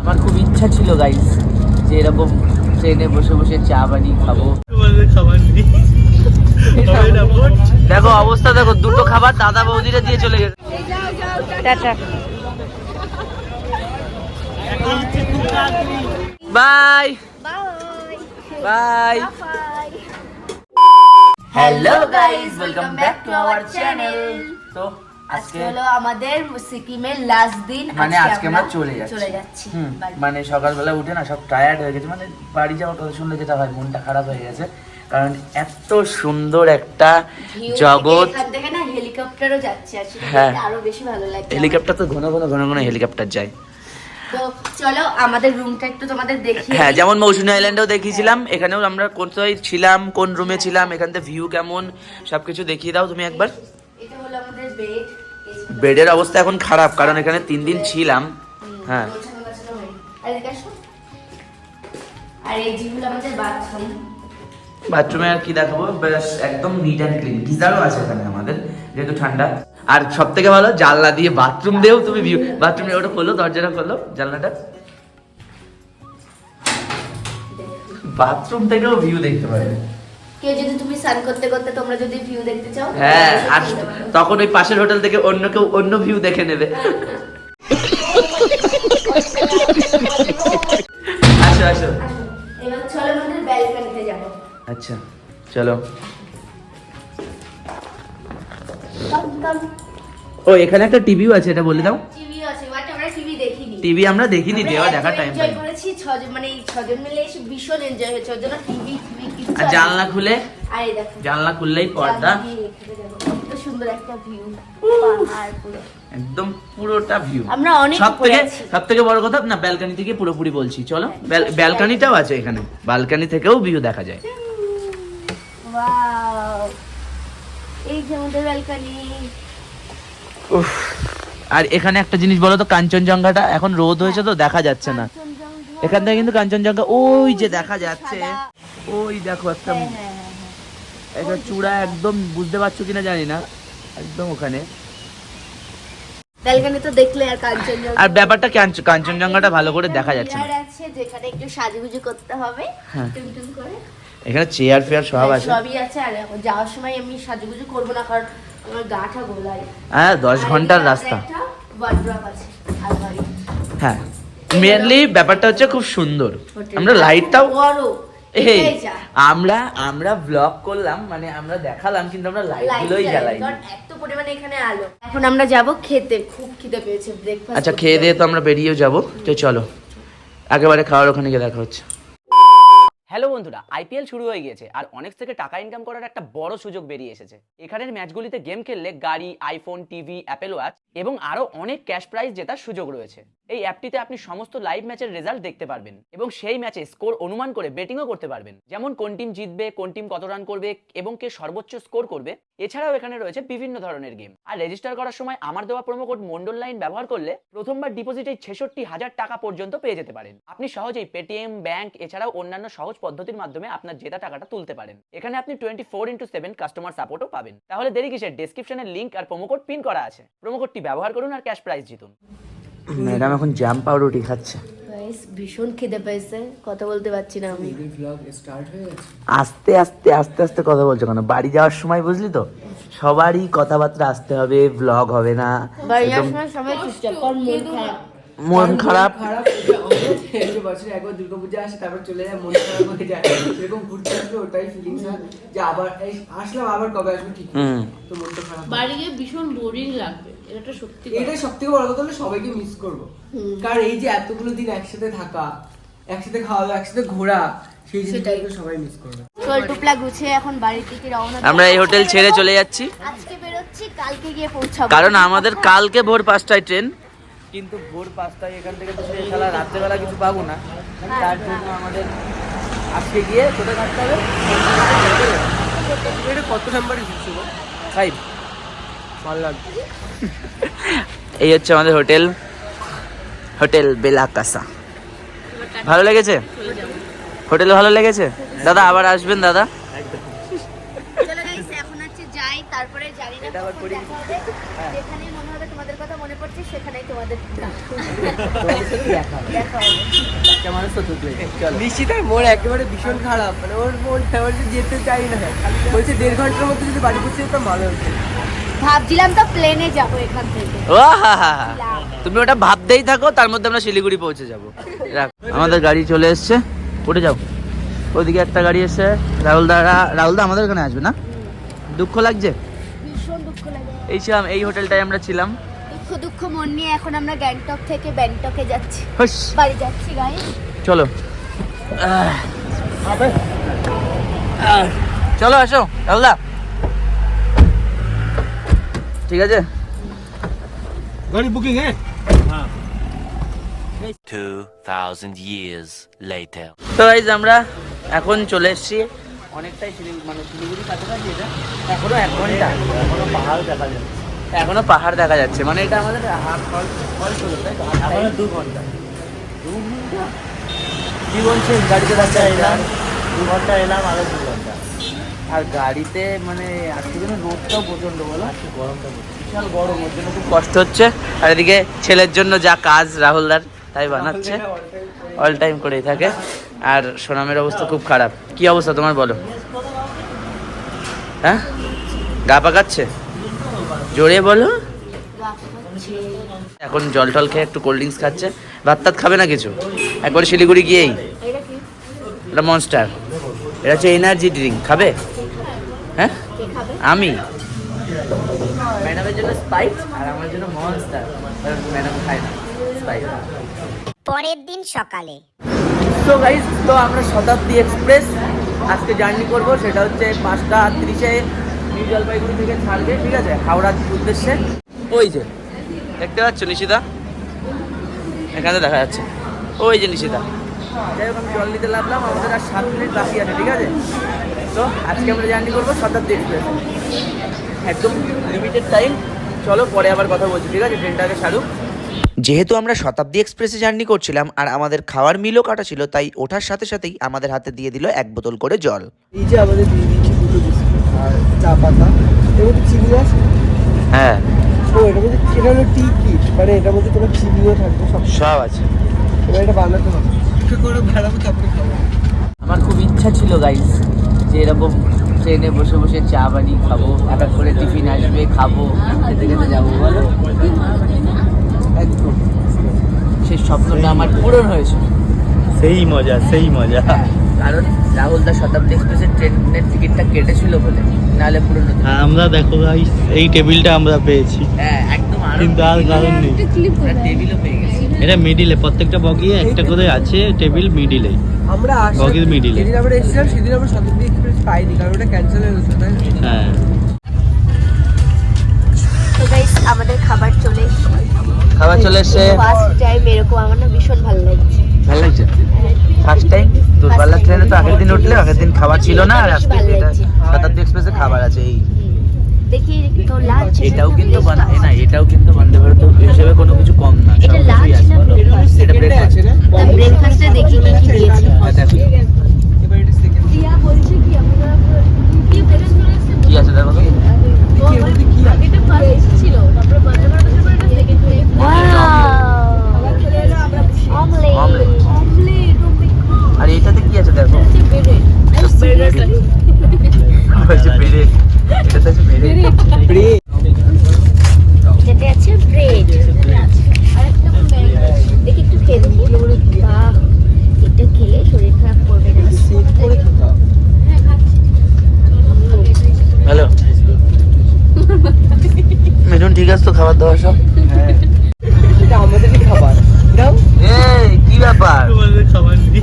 আমার খুব ইচ্ছা ছিল গাইস যে এরকম ট্রেনে বসে বসে চা বানিয়ে খাব। দেখো অবস্থা দেখো দুটো খাবার দাদা বৌদিরা দিয়ে চলে গেছে। Bye. Bye. Hello guys welcome back to our channel তো আজকে হলো আমাদের সিকিমের লাস্ট দিন মানে আজকে আমরা চলে যাচ্ছি। চলে যাচ্ছি মানে সকালবেলা উঠে না সব টায়ার্ড হয়ে গেছে। মানে বাড়ি যাওয়ার কথা শুনলে যেটা হয় মনটা খারাপ হয়ে গেছে। কারণ এত সুন্দর একটা জগৎ। থেকে না হেলিকপ্টারও যাচ্ছে হ্যাঁ। আরও বেশি ভালো লাগছে। হেলিকপ্টার তো ঘন ঘন ঘন ঘন হেলিকপ্টার যায়। তো চলো আমাদের রুমটা একটু তোমাদের দেখি হ্যাঁ যেমন মৌসুমী আইল্যান্ডেও দেখিয়েছিলাম এখানেও আমরা কোথায় ছিলাম কোন রুমে ছিলাম এখান থেকে ভিউ কেমন সবকিছু দেখিয়ে দাও তুমি একবার এটা হলো আমাদের বেড বেডের অবস্থা এখন খারাপ কারণ এখানে তিন দিন ছিলাম। হ্যাঁ। আর এদিকে আসো। আর এই আমাদের বাথরুম বাথরুমে আর কি দেখাবো? ব্যাস একদম নিট অ্যান্ড ক্লিন গিজারও আছে এখানে আমাদের যেহেতু ঠান্ডা। আর সব থেকে ভালো জানলা দিয়ে বাথরুম দিয়েও তুমি ভিউ বাথরুমে ওটা খোলো দরজাটা খোলো জানলাটা। বাথরুম থেকেও ভিউ দেখতে পাবে। কেউ যদি তুমি স্নান করতে করতে তোমরা যদি ভিউ দেখতে চাও হ্যাঁ আর তখন ওই পাশের হোটেল থেকে অন্য কেউ অন্য ভিউ দেখে নেবে। আসো আসো। এবার চলো আমাদের ব্যালকনিতে যাব। আচ্ছা চলো। ও এখানে একটা টিভিও আছে এটা বলে দাও টিভি আছে বাট আমরা টিভি আমরা দেখিনি দেওয়া দেখার টাইম পাই করেছি ছজন মানে এই ছজন মিলে এসে ভীষণ এনজয় হয়েছে ওর জন্য টিভি আর জানলা খুলে দেখো। জানলা খুললেই পর্দা। সুন্দর একটা ভিউ পাহাড় পুরো। একদম পুরোটা ভিউ আমরা অনেক সব থেকে বড় কথা না ব্যালকনি থেকে পুরোপুরি বলছি চলো। ব্যালকনিটাও আছে এখানে। ব্যালকনি থেকেও ভিউ দেখা যায়। ওয়াও এই যে আমাদের ব্যালকনি উফ। আর এখানে একটা জিনিস বলো তো কাঞ্চনজঙ্ঘাটা এখন রোদ হয়েছে তো দেখা যাচ্ছে না। এখান থেকে কিন্তু কাঞ্চনজঙ্ঘা ওই যে দেখা যাচ্ছে। ওই দেখো একটা হ্যাঁ হ্যাঁ হ্যাঁ। একটা চূড়া একদম বুঝতে পারছ কিনা জানি না একদম ওখানে। ব্যালকনি তো দেখলে আর কাঞ্চনজঙ্ঘা। আর ব্যাপারটা কাঞ্চনজঙ্ঘাটা ভালো করে দেখা যাচ্ছে না। চেয়ার আছে যেখানে একটু সাজুগুজু করতে হবে। টুনটুন করে। এখানে চেয়ার ফেয়ার সব আছে। সবই আছে। আর যাওয়ার সময় আমি সাজুগুজু করব না কারণ হ্যাঁ দশ ঘণ্টার রাস্তা। হ্যাঁ মেনলি ব্যাপারটা হচ্ছে খুব সুন্দর। আমরা লাইটটাও এই আমরা আমরা ব্লগ করলাম মানে আমরা দেখালাম কিন্তু আমরা লাইট গুলোই জ্বালাই এত পরিমাণে এখানে আলো। এখন আমরা যাব খেতে খুব খিদে পেয়েছে ব্রেকফাস্ট আচ্ছা খেয়ে দিয়ে তো আমরা বেরিয়েও যাব। তো চলো একেবারে খাওয়ার ওখানে গিয়ে দেখা হচ্ছে। হ্যালো বন্ধুরা আইপিএল শুরু হয়ে গিয়েছে আর অনেক থেকে টাকা ইনকাম করার একটা বড় সুযোগ বেরিয়ে এসেছে। এখানের ম্যাচগুলিতে গেম খেললে গাড়ি আইফোন টিভি অ্যাপেল ওয়াচ এবং আরও অনেক ক্যাশ প্রাইজ জেতার সুযোগ রয়েছে। এই অ্যাপটিতে আপনি সমস্ত লাইভ ম্যাচের রেজাল্ট দেখতে পারবেন এবং সেই ম্যাচে স্কোর অনুমান করে বেটিংও করতে পারবেন। যেমন কোন টিম জিতবে, কোন টিম কত রান করবে এবং কে সর্বোচ্চ স্কোর করবে, এছাড়াও এখানে রয়েছে বিভিন্ন ধরনের গেম আর রেজিস্টার করার সময় আমার দেওয়া কোড মন্ডল লাইন ব্যবহার করলে প্রথমবার ডিপোজিটে ছেষট্টি হাজার টাকা পর্যন্ত পেয়ে যেতে পারেন। আপনি সহজেই পেটিএম ব্যাংক এছাড়াও অন্যান্য সহজ পদ্ধতির মাধ্যমে আপনার জেতা টাকাটা তুলতে পারেন। এখানে আপনি twenty four into seven customer সাপোর্টও পাবেন। তাহলে দেরি কিসের? ডেসক্রিপশনের লিঙ্ক আর কোড পিন করা আছে। কোডটি ব্যবহার করুন আর ক্যাশ প্রাইজ জিতুন। ম্যাডাম এখন জ্যাম পাউরুটি খাচ্ছে। ভীষণ খিদে পেয়েছে কথা বলতে পারছি না আমি। আস্তে আস্তে আস্তে আস্তে কথা বলছো কেন? বাড়ি যাওয়ার সময় বুঝলি তো? সবারই কথাবার্তা আসতে হবে ব্লগ হবে না। বাড়ি যাওয়ার সময় সবাই চুপচাপ মন খারাপ। মন খারাপ? বছরে একবার দুর্গাপূজা আসে তারপর চলে যায় মন খারাপ হয়ে যায়। এরকম ঘুরতে আসলে ওটাই ফিলিংস হয় যে আবার এই আসলাম আবার কবে আসবে ঠিক নেই। হুম। তো খারাপ বাড়ি গিয়ে ভীষণ বোরিং লাগবে। এটা সত্যি কথা। এটাই বড় কথা হলো সবাইকে মিস করব। কারণ এই যে এতগুলো দিন একসাথে থাকা একসাথে খাওয়া দাওয়া একসাথে ঘোরা সেই জিনিসটাকে সবাই মিস করবে। চল টুপলা গুছিয়ে এখন বাড়ির দিকে রওনা আমরা এই হোটেল ছেড়ে চলে যাচ্ছি। আজকে বেরোচ্ছি কালকে গিয়ে পৌঁছাবো। কারণ আমাদের কালকে ভোর পাঁচটায় ট্রেন। কিন্তু ভোর পাঁচটায় এখান থেকে তো সেই খেলা রাত্রেবেলা কিছু পাবো না। তার জন্য আমাদের আজকে গিয়ে কোথায় থাকতে হবে? এটা কত নাম্বারই ঘুরছো গো? ফাইভ ভালো লাগবে এই হচ্ছে আমাদের হোটেল হোটেল বেলাকাসা। ভালো লেগেছে? হোটেল ভালো লেগেছে? দাদা আবার আসবেন দাদা? চলো গাইস এখন তারপরে জানি না এটা আবার করি। যেখানেই মনে হবে তোমাদের কথা মনে পড়ছে সেখানেই তোমাদের তোমাদের সাথে দেখা হবে। দেখা হবে বাচ্চা মানুষ তো দুধ চলো। নিশ্চিতার মন একেবারে ভীষণ খারাপ। মানে ওর মন যেতে চাই না। বলছে দেড় ঘণ্টার মধ্যে যদি বাড়ি পৌঁছে যেতাম ভালো হতো। ভাবছিলাম তো প্লেনে যাব এখান থেকে। ও হা হা হা। তুমি ওটা ভাবতেই থাকো তার মধ্যে আমরা শিলিগুড়ি পৌঁছে যাব। আমাদের গাড়ি চলে এসছে। উঠে যাও। ওদিকে একটা গাড়ি এসছে। রাহুল দারা রাহুল দা আমাদের এখানে আসবে না? দুঃখ লাগছে? ভীষণ দুঃখ লাগে। এই ছিলাম এই হোটেলটায় আমরা ছিলাম। দুঃখ দুঃখ মন নিয়ে এখন আমরা গ্যাংটক থেকে ব্যাংটকে যাচ্ছি। হুস, বাড়ি যাচ্ছি গাই চলো। চলো আসো। রাহুল দা। ঠিক আছে? গাড়ি বুকিং হ্যাঁ। 2000 years later তো গাইজ আমরা এখন চলে এসেছি। অনেকটাই মানে শিলিগুড়ি কাছাকাছি এটা। এখনও এক ঘণ্টা। এখনও পাহাড় দেখা যাচ্ছে। এখনও পাহাড় দেখা যাচ্ছে। মানে এটা আমাদের হাফ ফল ফল তাই এখনও দু ঘণ্টা। দু ঘণ্টা? জীবন শেষ গাড়িতে এলাম দু ঘণ্টা এলাম আরও দু ঘণ্টা। আর গাড়িতে মানে আজকে যেন রোদটাও প্রচণ্ড বলো? আজকে গরমটা বিশাল গরম ওর জন্য খুব কষ্ট হচ্ছে। আর এদিকে ছেলের জন্য যা কাজ রাহুলদার তাই বানাচ্ছে। অল টাইম করেই থাকে। আর সোনামের অবস্থা খুব খারাপ। কি অবস্থা তোমার বলো? হ্যাঁ? গা পাকাচ্ছে? জোরে বলো। এখন জল টল খেয়ে একটু কোল্ড ড্রিঙ্কস খাচ্ছে। ভাত টাত খাবে না কিছু? একবার শিলিগুড়ি গিয়েই। এটা মনস্টার এটা হচ্ছে এনার্জি ড্রিঙ্ক খাবে? হ্যাঁ? আমি। ম্যাডামের জন্য স্পাইস আর আমার জন্য মনস্টার। ম্যাডাম খায় না স্পাইস। পরের দিন সকালে। তো গাইস তো আমরা শতাব্দী এক্সপ্রেস আজকে জার্নি করব। সেটা হচ্ছে পাঁচটা আটত্রিশে নিউ জলপাইগুড়ি থেকে ছাড়বে ঠিক আছে? হাওড়ার উদ্দেশ্যে। ওই যে দেখতে পাচ্ছ নিশিতা? এখানে দেখা যাচ্ছে। ওই যে নিশিতা। যাই হোক আমি জল নিতে লাগলাম আমাদের আর সাত মিনিট বাকি আছে ঠিক আছে? তো আজকে আমরা জার্নি করব শতাব্দী এক্সপ্রেস একদম লিমিটেড টাইম চলো পরে আবার কথা বলছি ঠিক আছে? ট্রেনটাকে ছাড়ুক যেহেতু আমরা শতাব্দী এক্সপ্রেসে জার্নি করছিলাম আর আমাদের খাওয়ার মিলও কাটা ছিল তাই ওঠার সাথে সাথেই আমাদের হাতে দিয়ে দিল এক বোতল করে জল। এই যে আমাদের দিয়ে দিচ্ছি দুটো আর চা পাতা মধ্যে চিনি আছে? হ্যাঁ। ও এটার মধ্যে এটা হলো টি কিট মানে এটার মধ্যে তোমার চিনিও থাকবে সব। সব আছে। এবার এটা বানাতে হবে। একটু করে বানাবো তারপরে খাব। আমার খুব ইচ্ছা ছিল গাইস যে এরকম ট্রেনে বসে বসে চা বানিয়ে খাব এক এক করে টিফিন আসবে খাব খেতে খেতে যাব বলো। একদম। সেই স্বপ্নটা আমার পূরণ হয়েছে। সেই মজা সেই মজা। কারণ রাহুল দা শতাব্দী এক্সপ্রেসের ট্রেনের টিকিটটা কেটেছিল বলে নাহলে পূরণ হতো আমরা দেখো গাইস এই টেবিলটা আমরা পেয়েছি। হ্যাঁ একদম কিন্তু আর কারণ নেই। টেবিলও পেয়ে গেছি। এটা মিডিলে প্রত্যেকটা বগিয়ে একটা করে আছে টেবিল মিডিলে আমরা বগির এ। যেদিন আমরা এসেছিলাম সেদিন আমরা শতাব্দী পাইনি কারণ ওটা ক্যান্সেল হয়ে গেছে তাই হ্যাঁ। তো গাইস আমাদের খাবার চলে এসেছে। খাবার চলে এসছে। ফার্স্ট টাইম এরকম আমার না ভীষণ ভালো লাগছে। ভালো লাগছে? ফার্স্ট টাইম দূরপাল্লার ট্রেনে তো আগের দিন উঠলে আগের দিন খাবার ছিল না আর আজকে এটা। শতাব্দী এক্সপ্রেসে খাবার আছে এই। দেখি তো লাঞ্চ এটাও কিন্তু বানা এ না এটাও কিন্তু বন্দে ভারত হিসেবে কোনো কিছু কম না। এটা লাঞ্চ ব্রেকফাস্ট এটা ব্রেকফাস্টে দেখি কি কি দিয়েছে এবার এটা সেকেন্ড রিয়া বলছে কি আমরা কি ব্রেকফাস্ট চলে এসেছে কি আছে দেখো তো? এর মধ্যে কি আছে এটা ফার্স্ট ছিল তারপরে বন্দে ভারত এসে পরে এটা সেকেন্ড হয়ে অমলেট Omelette। অমলেট আর এটাতে কি আছে দেখো বলছে বেড়ে এটাতে আছে বেড়ে ব্রেড যেটা আছে ব্রেড দেখি একটু খেয়ে দেখি বাহ এটা খেলে শরীর খারাপ করবে না সেট করে খেতে হবে হ্যালো মিঠুন ঠিক আছে তো খাবার দাবার সব হ্যাঁ এটা আমাদেরই খাবার দাও এই কি ব্যাপার খাবার নেই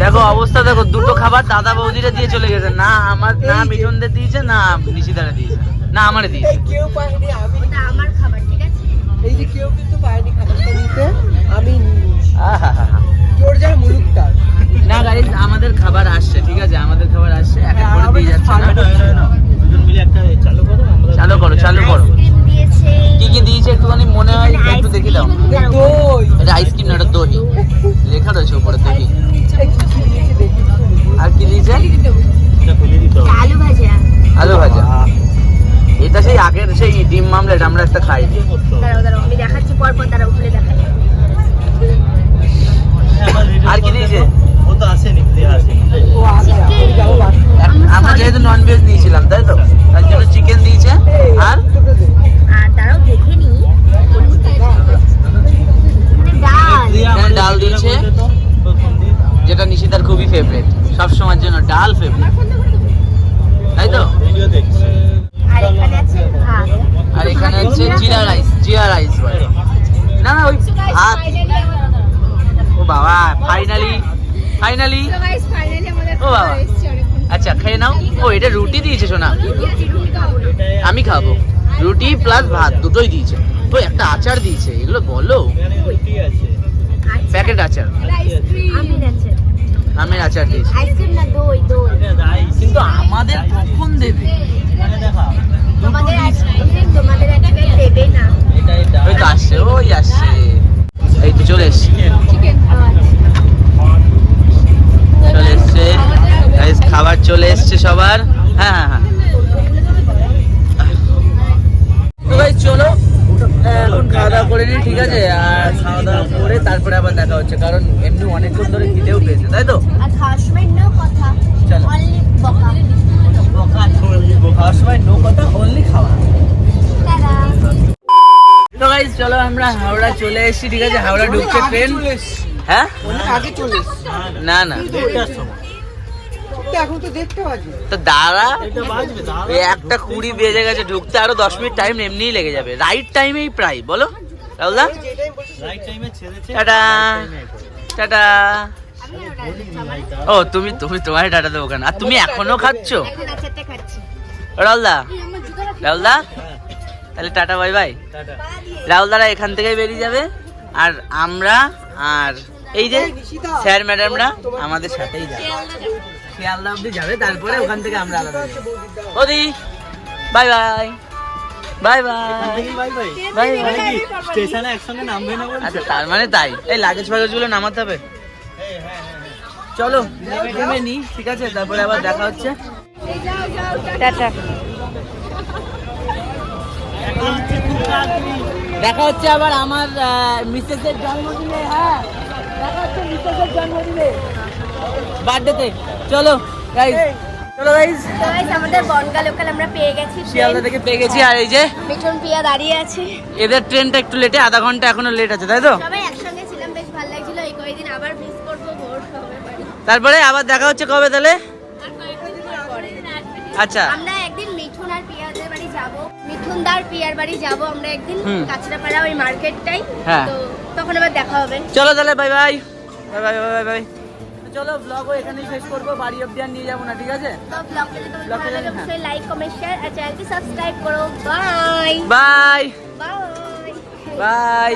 দেখো অবস্থা দেখো দুটো খাবার দাদা বৌদিরা দিয়ে চলে গেছে। না আমার না মিঠুনদের দিয়েছে না নিশিদারে দিয়েছে। না আমারে দিয়েছে। কেউ পায়নি আমি। ওটা আমার খাবার ঠিক আছে? এই যে কেউ কিন্তু পায়নি খাবারটা নিতে আমি। তোর যার মুলুক না গাইজ আমাদের খাবার আসছে ঠিক আছে? আমাদের খাবার আসছে এক এক করে দিয়ে যাচ্ছে না? দুজন মিলে একটা চালু করো আমরা চালু করো চালু করো। আইসক্রিম দিয়েছে। কি কি দিয়েছে একটুখানি মনে হয় একটু দেখে দাও। দই। এটা আইসক্রিম না এটা লেখা রয়েছে উপরে দহি আর কি দিয়েছে? এটা ফেলে দিতে হবে। আলু ভাজা। আলু ভাজা। এটা সেই আগের সেই ডিম মামলেট আমরা একটা খাই। দাঁড়াও দাঁড়াও আমি দেখাচ্ছি পর পর দাঁড়াও খুলে দেখাই। আর কি দিয়েছে? ও তো আসেনি আসেনি আমরা যেহেতু নন ভেজ নিয়েছিলাম তাই তো? তার জন্য চিকেন দিয়েছে। আর? আর দাঁড়াও দেখে নি। ডাল। দিয়েছে। যেটা নিশিতার খুবই ফেভারিট সব সময়ের জন্য ডাল ফেভারিট তাই তো? আর এখানে হচ্ছে জিরা রাইস জিরা রাইস বলে। না না ওই ভাত। ও বাবা ফাইনালি ফাইনালি ও বাবা। আচ্ছা খেয়ে নাও। ও এটা রুটি দিয়েছে শোনা আমি খাব। রুটি প্লাস ভাত দুটোই দিয়েছে। ও একটা আচার দিয়েছে। এগুলো বলো। এখানে রুটি আছে। প্যাকেট আচার। আমির আছে আমের আচার দিয়েছি আইসক্রিম না দই দই। কিন্তু আমাদের কখন দেবে? তোমাদের আইসক্রিম তোমাদের আইসক্রিম দেবে না। এটা এটা। ওই তো আসছে ওই আসছে। এই তো চলে এসছে। চলে এসছে। খাবার চলে এসছে সবার। তারপরে আবার দেখা হচ্ছে কারণ এমনি অনেকক্ষণ ধরে খিদেও পেয়েছে তাই তো? আর খাওয়ার সময় নো কথা চলো। অনলি বকা। খাওয়ার সময় নো কথা অনলি খাওয়া। তো গাইজ চলো আমরা হাওড়া চলে এসেছি ঠিক আছে? হাওড়া ঢুকছে ট্রেন হ্যাঁ? আগে চলে না না। তো দাঁড়া। একটা কুড়ি বেজে গেছে ঢুকতে আরও দশ মিনিট টাইম এমনিই লেগে যাবে। রাইট টাইমেই প্রায় বলো? রাহুলদা টাটা। টাটা। ও তুমি তুমি তোমার টাটা দেবো কেন? আর তুমি এখনও খাচ্ছ? রাহুলদা। রাহুলদা তাহলে টাটা বাই বাই। টাটা। রাহুলদারা এখান থেকেই বেরিয়ে যাবে। আর আমরা আর এই যে স্যার ম্যাডামরা আমাদের সাথেই যাবে। শিয়ালদা অব্দি যাবে তারপরে ওখান থেকে আমরা আলাদা ওদি বাই বাই। বাই বাই স্টেশনে একসঙ্গে নামবে না আচ্ছা তার মানে তাই। এই লাগেজ ফাগেজগুলো নামাতে হবে। চলো নেমে নি ঠিক আছে? তারপরে আবার দেখা হচ্ছে। টাটা। দেখা হচ্ছে আবার আমার মিসেসের জন্মদিনে হ্যাঁ? দেখা হচ্ছে মিসেসের জন্মদিনে। বার্থডেতে চলো গাইস চলো গাইস তো আমাদের বনগা লোকাল আমরা পেয়ে গেছি শিয়ালদা থেকে পেয়ে গেছি আর এই যে মিঠুন প্রিয়া দাঁড়িয়ে আছে। এদের ট্রেনটা একটু লেটে আধা ঘণ্টা এখনও লেট আছে তাই তো? সবাই একসঙ্গে ছিলাম বেশ ভালো লাগছিল। এই কয়েকদিন আবার মিস করব ভোর তারপরে আবার দেখা হচ্ছে কবে তাহলে? আচ্ছা। আমরা একদিন মিঠুন আর পিয়াদের বাড়ি যাব। মিঠুন দার পিয়ার বাড়ি যাব আমরা একদিন। কাঁচরাপাড়া ওই মার্কেটটাই হ্যাঁ। তো তখন আবার দেখা হবে। চলো তাহলে bye bye bye bye bye bye চলো ব্লগও এখানেই শেষ করব বাড়ি অব্দি আর নিয়ে যাব না ঠিক আছে? তো লাইক কমেন্ট শেয়ার আর চ্যানেলটি সাবস্ক্রাইব করো। By bye bye by